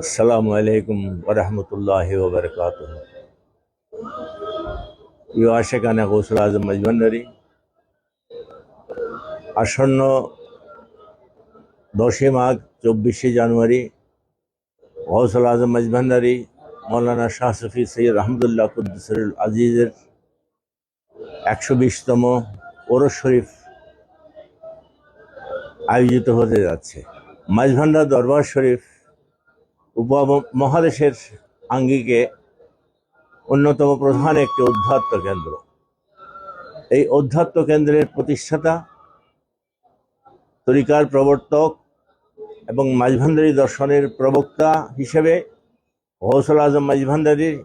আসসালামু আলাইকুম ওরহমতুল্লাহ ওবরকাত প্রিয় আশেখানা গৌসুল আজম মজমন্ডারি আসন্ন দশই মাঘ চব্বিশে জানুয়ারি, গৌসুল আজম মজমন্ডারি মৌলানা শাহ সফি সৈয়দ রহমদুল্লাহ কুদ্দুসরুল আজিজের একশো বিশতম ওরস শরীফ আয়োজিত হতে যাচ্ছে। মাঝভান্ডার দরবার শরীফ উপমহাদেশের আঙ্গিকে অন্যতম প্রধান একটি অধ্যাত্ম কেন্দ্র। এই অধ্যাত্ম কেন্দ্রের প্রতিষ্ঠাতা, তরিকার প্রবর্তক এবং মাঝভান্ডারী দর্শনের প্রবক্তা হিসেবে হৌসল আজম মাঝভান্ডারীর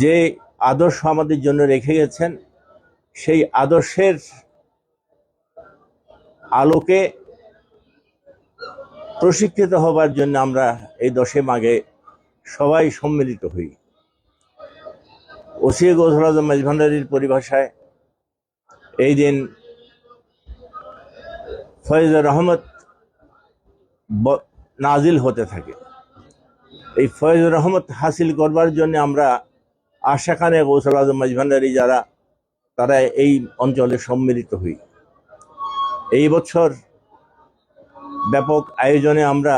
যে আদর্শ আমাদের জন্য রেখে গেছেন, সেই আদর্শের আলোকে প্রশিক্ষিত হবার জন্য আমরা এই দশে মাঘে সবাই সম্মিলিত হই। ওসিয়ে গৌসল আজম মেজভান্ডারির পরিভাষায় এই দিন ফয়েজুর রহমত নাজিল হতে থাকে। এই ফয়েজুর রহমত হাসিল করবার জন্য আমরা আশাখানে গৌসল আজম যারা, তারা এই অঞ্চলে সম্মিলিত হই। এই বছর ব্যাপক আয়োজনে আমরা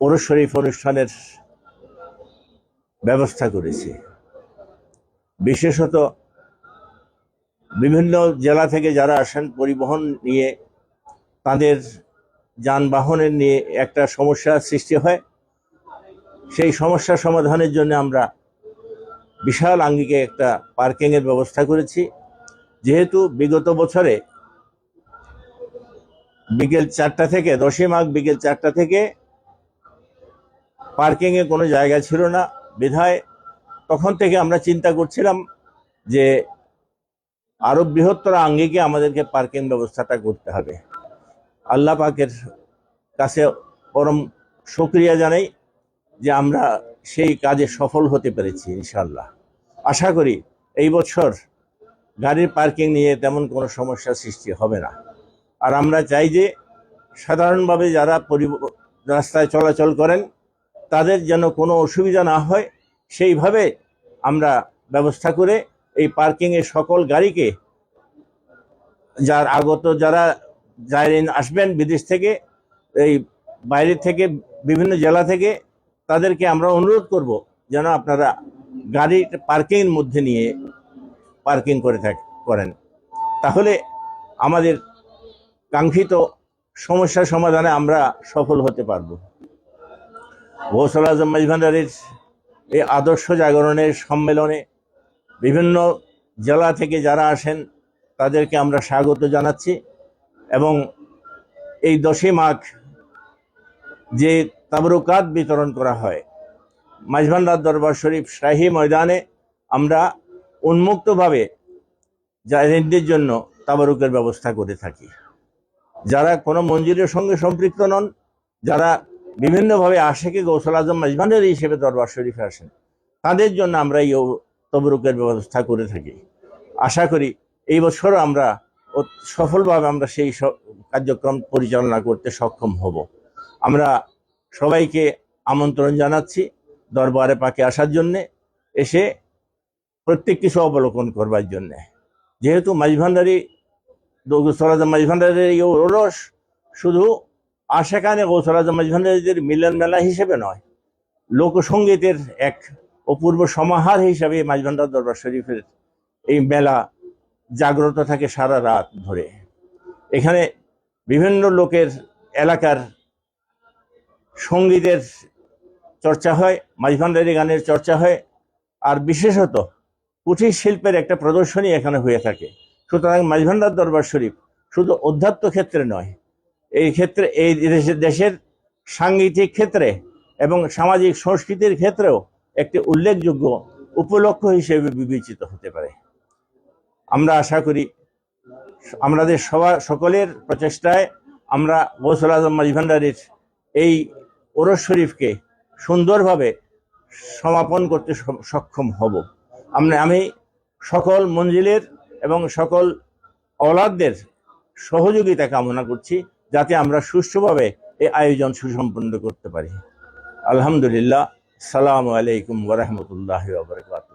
ওরস শরীফ অনুষ্ঠানের ব্যবস্থা করেছি। বিশেষত বিভিন্ন জেলা থেকে যারা আসেন পরিবহন নিয়ে, তাদের যানবাহনের নিয়ে একটা সমস্যার সৃষ্টি হয়। সেই সমস্যা সমাধানের জন্য আমরা বিশাল আঙ্গিকে একটা পার্কিংয়ের ব্যবস্থা করেছি। যেহেতু বিগত বছরে বিকেল চারটা থেকে, দশই মাঘ বিকেল চারটা থেকে পার্কিংয়ে কোনো জায়গা ছিল না, বিধায় তখন থেকে আমরা চিন্তা করছিলাম যে আরও বৃহত্তর আঙ্গিকে আমাদেরকে পার্কিং ব্যবস্থাটা করতে হবে। আল্লাহ পাকের কাছে পরম সক্রিয়া জানাই যে আমরা সেই কাজে সফল হতে পেরেছি ইনশাল্লাহ আশা করি এই বছর গাড়ির পার্কিং নিয়ে তেমন কোনো সমস্যা সৃষ্টি হবে না। আর আমরা চাই যে সাধারণভাবে যারা রাস্তায় চলাচল করেন, তাদের যেন কোনো অসুবিধা না হয়। সেইভাবে আমরা ব্যবস্থা করে এই পার্কিংয়ে সকল গাড়িকে, যার আগত যারা যাইরেন আসবেন বিদেশ থেকে, এই বাইরে থেকে, বিভিন্ন জেলা থেকে, তাদেরকে আমরা অনুরোধ করব যেন আপনারা গাড়ি পার্কিংয়ের মধ্যে নিয়ে পার্কিং করে থাক, করেন। তাহলে আমাদের কাঙ্ক্ষিত সমস্যা সমাধানে আমরা সফল হতে পারব। গৌসল আজম মেজভান্ডারির এই আদর্শ জাগরণের সম্মেলনে বিভিন্ন জেলা থেকে যারা আসেন, তাদেরকে আমরা স্বাগত জানাচ্ছি এবং এই দশই মাঘ যে তাবরুকাত বিতরণ করা হয় মাঝভান্ডার দরবার শরীফ শাহী ময়দানে আমরা উন্মুক্তভাবে জাহিনদের জন্য তাবারুকের ব্যবস্থা করে থাকি। যারা কোনো মঞ্জিরের সঙ্গে সম্পৃক্ত নন, যারা বিভিন্নভাবে আশেকে গৌসল আজম মেজবানের হিসেবে দরবার শরীফে আসেন, তাদের জন্য আমরা এই তবরুকের ব্যবস্থা করে থাকি। আশা করি এই বছরও আমরা সফলভাবে আমরা সেই কার্যক্রম পরিচালনা করতে সক্ষম হব। আমরা সবাইকে আমন্ত্রণ জানাচ্ছি দরবারে পাকে আসার জন্যে, এসে প্রত্যেক কিছু অবলোকন করবার জন্যে। যেহেতু মাঝভান্ডারি গৌসরাজ মাঝভান্ডারের এই ওরস, শুধু আশেখানে গৌসরাজ মাঝভান্ডারীদের মিলন মেলা হিসেবে নয় লোকসঙ্গীতের এক অপূর্ব সমাহার হিসাবে মাঝভান্ডার দরবার শরীফের এই মেলা জাগ্রত থাকে সারা রাত ধরে। এখানে বিভিন্ন লোকের এলাকার সঙ্গীতের চর্চা হয় মাঝভান্ডারি গানের চর্চা হয়, আর বিশেষত কুটির শিল্পের একটা প্রদর্শনী এখানে হয়ে থাকে। সুতরাং মাঝভান্ডার দরবার শরীফ শুধু অধ্যাত্ম ক্ষেত্রে নয়, এই ক্ষেত্রে, এই দেশের সাংগীতিক ক্ষেত্রে এবং সামাজিক সংস্কৃতির ক্ষেত্রেও একটি উল্লেখযোগ্য উপলক্ষ হিসেবে বিবেচিত হতে পারে। আমরা আশা করি আমাদের সবার, সকলের প্রচেষ্টায় আমরা গৌসল আজম মাঝভান্ডারির এই ওরস শরীফকে সুন্দরভাবে সমাপন করতে সক্ষম হব। আমরা, আমি সকল মঞ্জিলের এবং সকল অলাদদের সহযোগিতা কামনা করছি যাতে আমরা সুষ্ঠুভাবে এই আয়োজন সুসম্পন্ন করতে পারি। আলহামদুলিল্লাহ। সালামু আলাইকুম ওরহমতুল্লাহ বারকাত